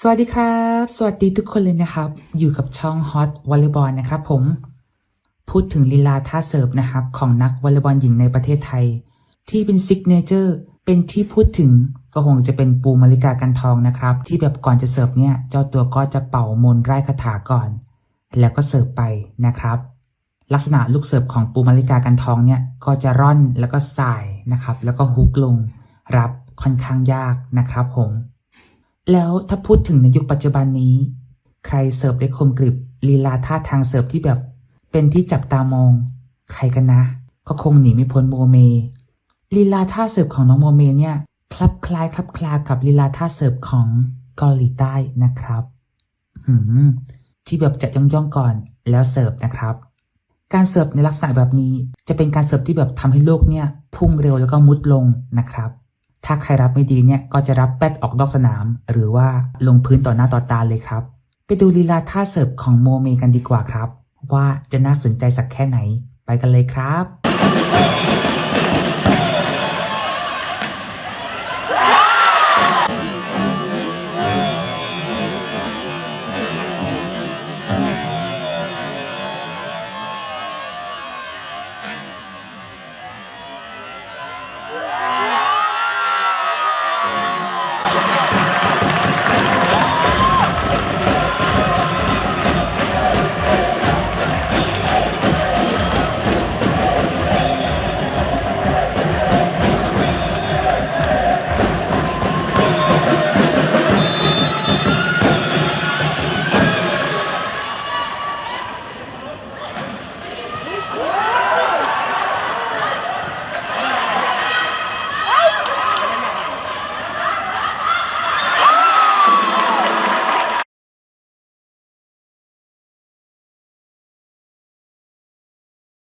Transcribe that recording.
สวัสดีครับ สวัสดีทุกคนเลยนะครับ อยู่กับช่อง Hot Volleyball นะครับผม พูดถึงลีลาท่าเสิร์ฟนะครับ ของนักวอลเลย์บอลหญิงในประเทศไทย ที่เป็นซิกเนเจอร์เป็นที่พูดถึงก็คงจะเป็นปูมาริกากันทองนะครับ ที่แบบก่อนจะเสิร์ฟเนี่ย เจ้าตัวก็จะเป่ามนไร้คาถาก่อน แล้วก็เสิร์ฟไปนะครับ ลักษณะลูกเสิร์ฟของปูมาริกากันทองเนี่ยก็จะร่อนแล้วก็สายนะครับ แล้วก็ฮุกลงรับค่อนข้างยากนะครับผม แล้วถ้าพูดถึงในยุคปัจจุบันนี้ ใครเสิร์ฟได้คมกริบลีลาท่าทางเสิร์ฟที่แบบเป็นที่จับตามอง ใครกันนะ ก็คงหนีไม่พ้นโมเมลีลาท่าเสิร์ฟของน้องโมเมเนี่ยคลับคล้ายคลับคลากับลีลาท่าเสิร์ฟของเกาหลีใต้นะครับหืมที่แบบจะย่องย่องก่อนแล้วเสิร์ฟนะครับ การเสิร์ฟในลักษณะแบบนี้จะเป็นการเสิร์ฟที่แบบทำให้ลูกเนี่ยพุ่งเร็วแล้วก็มุดลงนะครับ ถ้าใครรับไม่ดีเนี่ยก็จะรับแป๊ดออกนอกสนาม หรือว่าลงพื้นต่อหน้าต่อตาเลยครับ ไปดูลีลาท่าเสิร์ฟของโมเมกันดีกว่าครับ ว่าจะน่าสนใจสักแค่ไหน ไปกันเลยครับ